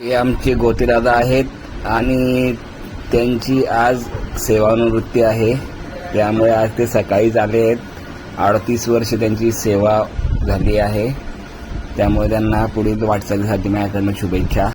हे आमचे गोतीदादा आहेत आणि त्यांची आज सेवानिवृत्ती आहे. त्यामुळे आज ते सकाळीच आले आहेत. अडतीस वर्ष त्यांची सेवा झाली आहे. त्यामुळे त्यांना पुढील वाटचालीसाठी माझ्याकडनं शुभेच्छा.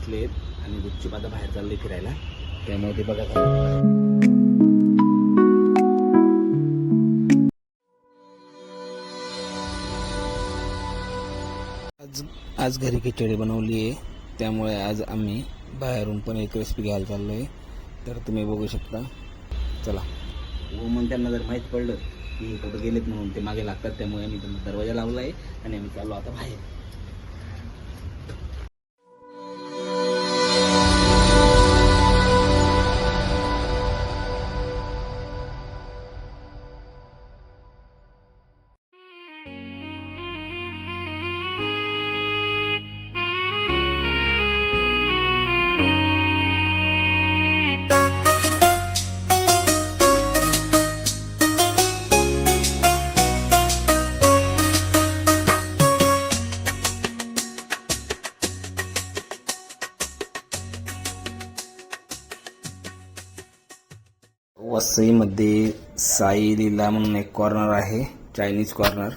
बसले आहेत आणि गुपचूप आता बाहेर चालले फिरायला. त्यामुळे ते बघा. आज आज घरी खिचडी बनवली आहे. त्यामुळे आज आम्ही बाहेरून पण एक रेसिपी घ्यायला चाललो आहे तर तुम्ही बघू शकता. चला. हो, ओमन त्यांना जर माहीत पडलं की कुठं गेलेत म्हणून ते मागे लागतात त्यामुळे आम्ही त्यांना दरवाजा लावला आहे आणि आम्ही चाललो आता बाहेर. वसईमध्ये साई लीला म्हणून एक कॉर्नर आहे चायनीज कॉर्नर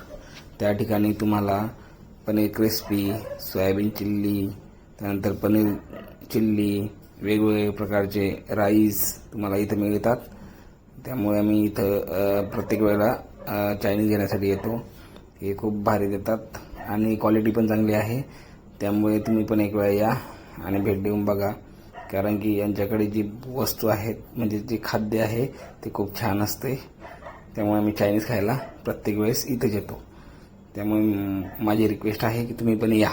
त्या ठिकाणी तुम्हाला पनीर क्रिस्पी सोयाबीन चिल्ली त्यानंतर पनीर चिल्ली वेगवेगळे प्रकारचे राईस तुम्हाला इथं मिळतात. त्यामुळे आम्ही इथं प्रत्येक वेळेला चायनीज घेण्यासाठी येतो. हे खूप भारी देतात. आणि क्वालिटी पण चांगली आहे. त्यामुळे तुम्ही पण एक वेळा या आणि भेट देऊन बघा. कारण की यांच्याकडे जी वस्तू आहेत म्हणजे जे खाद्य आहे ते खूप छान असते. त्यामुळे आम्ही चायनीज खायला प्रत्येक वेळेस इथेच येतो. त्यामुळे माझी रिक्वेस्ट आहे की तुम्ही पण या.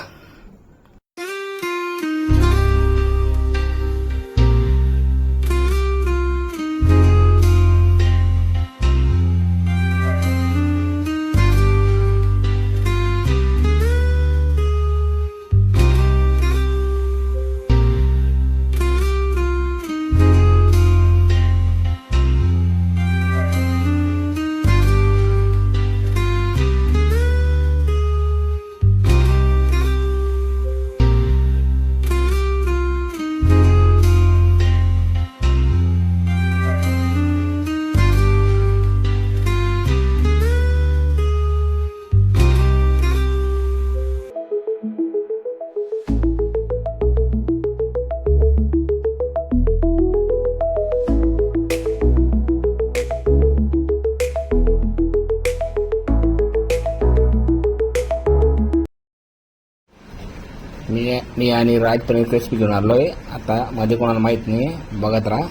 मी मी आणि राज पनीर क्रिस्पी घेऊन आलोय. आता मध्ये कोणाला माहीत नाही बघत राहा.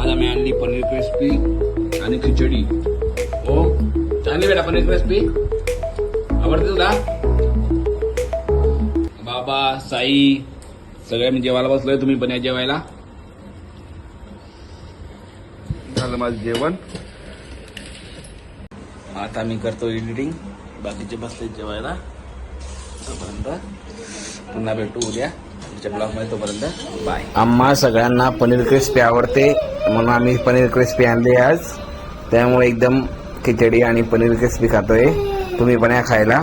आज आम्ही आणली पनीर क्रिस्पी आणि खिचडी. हो? चांगली बेटा पनीर क्रिस्पी आवडते तुला? बाबा साई सगळे मी जेवायला बसलोय तुम्ही पण या जेवायला. झालं माझं जेवण. आता मी करतो एडिटिंग बाकीचे बसले जेवायला. तोपर्यंत पुन्हा भेटू उद्या. पुढच्या ब्लॉगमध्ये तोपर्यंत बाय आम्हा सगळ्यांना पनीर क्रिस्पी आवडते. म्हणून आम्ही पनीर क्रिस्पी आणली आज. त्यामुळे एकदम खिचडी आणि पनीर क्रिस्पी खातोय. तुम्ही पण या खायला.